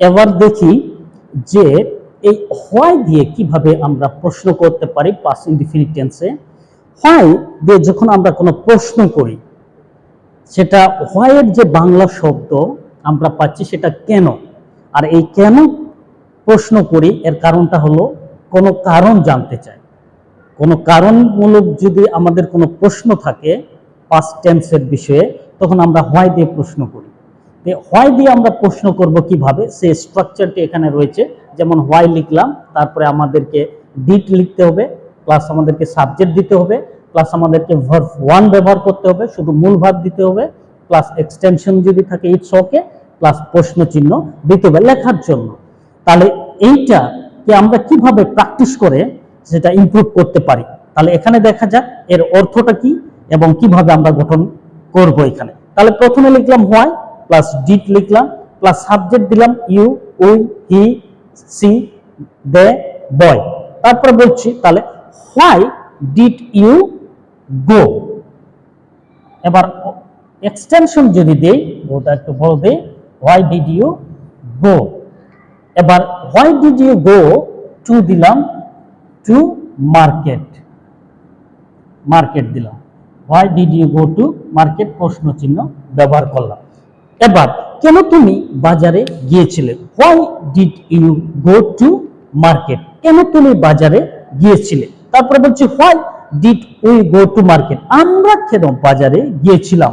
এবার দেখি যে এই হয় দিয়ে কীভাবে আমরা প্রশ্ন করতে পারি পাস ইনডিফিনিট টেন্সে হয় দিয়ে যখন আমরা কোনো প্রশ্ন করি, সেটা হোয়ের যে বাংলা শব্দ আমরা পাচ্ছি সেটা কেন? আর এই কেন প্রশ্ন করি, এর কারণটা হলো কোনো কারণ জানতে চাই। কোনো কারণমূলক যদি আমাদের কোনো প্রশ্ন থাকে পাস টেন্সের বিষয়ে, তখন আমরা হয় দিয়ে প্রশ্ন করি। তো হয় দিয়ে আমরা প্রশ্ন করব কীভাবে, সে স্ট্রাকচারটি এখানে রয়েছে। যেমন হোয়াই লিখলাম, তারপরে আমাদেরকে ডিট লিখতে হবে প্লাস আমাদেরকে সাবজেক্ট দিতে হবে প্লাস আমাদেরকে ভার্ভ ওয়ান ব্যবহার করতে হবে, শুধু মূল ভাব দিতে হবে প্লাস এক্সটেনশন যদি থাকে ইটস ওকে প্লাস প্রশ্ন চিহ্ন দিতে হবে লেখার জন্য। তাহলে এইটা কি আমরা কীভাবে প্র্যাকটিস করে সেটা ইমপ্রুভ করতে পারি? তাহলে এখানে দেখা যাক, এর অর্থটা কি এবং কীভাবে আমরা গঠন করব এখানে। তাহলে প্রথমে লিখলাম হোয়াই প্লাস ডিট লিখলাম প্লাস সাবজেক্ট দিলাম you we he she they boy তারপরে বলছি, তাহলে হোয়াই ডিড ইউ গো এবার এক্সটেনশন যদি দেই, ওটা একটু বড় দেই হোয়াই ডিড ইউ গো এবার why did you go to দিলাম টু মার্কেট মার্কেট দিলাম। Why did you go to market প্রশ্ন চিহ্ন ব্যবহার করলাম। এবার কেন তুমি বাজারে গিয়েছিলে? Why did you go to market কেন তুমি বাজারে গিয়েছিলে? তারপরে বলছি why did we go to market আমরা কেন বাজারে গিয়েছিলাম?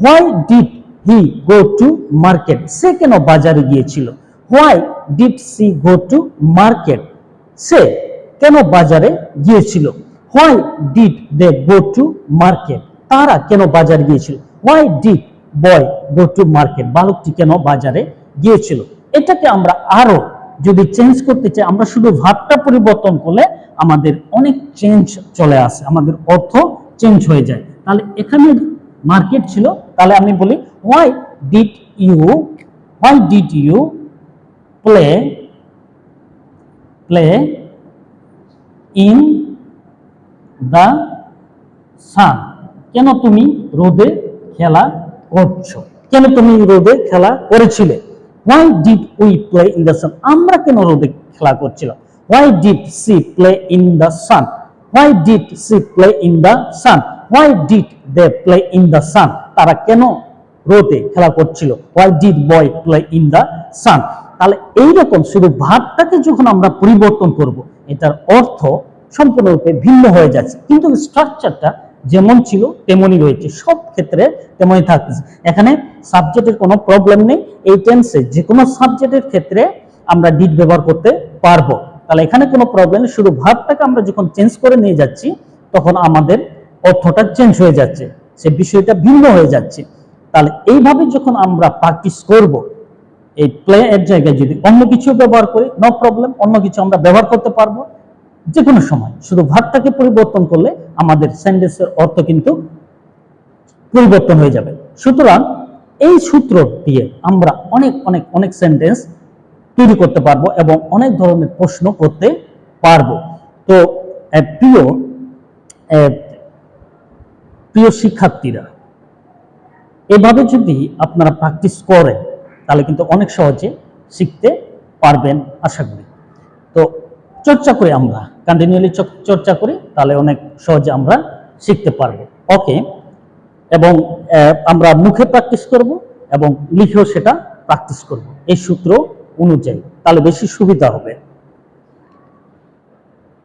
Why did he go to market সে কেন বাজারে গিয়েছিল? Why did she go to market সে কেন বাজারে গিয়েছিল? Why did they go to market তারা কেন বাজারে গিয়েছিল? Why did boy go to market বালকটি কেন বাজারে গিয়েছিল? এটাকে আমরা আরও যদি চেঞ্জ করতে চাই, আমরা শুধু ভাবটা পরিবর্তন করলে আমাদের অনেক চেঞ্জ চলে আসে, আমাদের অর্থ চেঞ্জ হয়ে যায়। তাহলে এখানে মার্কেট ছিল, তাহলে আমি বলি why did you why did you play play in the sun কেন তুমি রোদে খেলা করছ। কেন তুমি রোদে খেলা করেছিলে? Why did we play in the sun আমরা কেন রোদে খেলা করছিলাম? Why did she play in the sun why did she play in the sun why did they play in the sun তারা কেন রোদে খেলা করছিল? Why did boy play in the sun তাহলে এইরকম শুধু ভাবটাকে যখন আমরা পরিবর্তন করব, এটার অর্থ সম্পূর্ণরূপে ভিন্ন হয়ে যাচ্ছে। কিন্তু স্ট্রাকচারটা যেমন ছিল তেমনই রয়েছে, সব ক্ষেত্রে তেমনই থাকতেছে। এখানে সাবজেক্টের কোনো প্রবলেম নেই, এই টেন্সে যে কোনো সাবজেক্টের ক্ষেত্রে আমরা ডিড ব্যবহার করতে পারব। তাহলে এখানে কোনো প্রবলেম শুধু ভাবটাকে আমরা যখন চেঞ্জ করে নিয়ে যাচ্ছি, তখন আমাদের অর্থটা চেঞ্জ হয়ে যাচ্ছে, সে বিষয়টা ভিন্ন হয়ে যাচ্ছে। তাহলে এইভাবে যখন আমরা প্র্যাকটিস করব, এই প্লে এর জায়গায় যদি অন্য কিছু ব্যবহার করি নো প্রবলেম অন্য কিছু আমরা ব্যবহার করতে পারব। যে কোনো সময়। শুধু ভাবটাকে পরিবর্তন করলে আমাদের সেন্টেন্সের অর্থ কিন্তু পরিবর্তন হয়ে যাবে। সুতরাং এই সূত্র দিয়ে আমরা অনেক অনেক অনেক সেন্টেন্স তৈরি করতে পারব এবং অনেক ধরনের প্রশ্ন করতে পারব। তো প্রিয় প্রিয় শিক্ষার্থীরা, এভাবে যদি আপনারা প্র্যাকটিস করেন, তাহলে কিন্তু অনেক সহজে শিখতে পারবেন, আশা করি। তো, চর্চা করি আমরা। কন্টিনিউলি চর্চা করি, তাহলে অনেক সহজে আমরা শিখতে পারব। ওকে এবং আমরা মুখে প্র্যাকটিস করব এবং লিখেও সেটা প্র্যাকটিস করব। এই সূত্র অনুযায়ী, তাহলে বেশি সুবিধা হবে।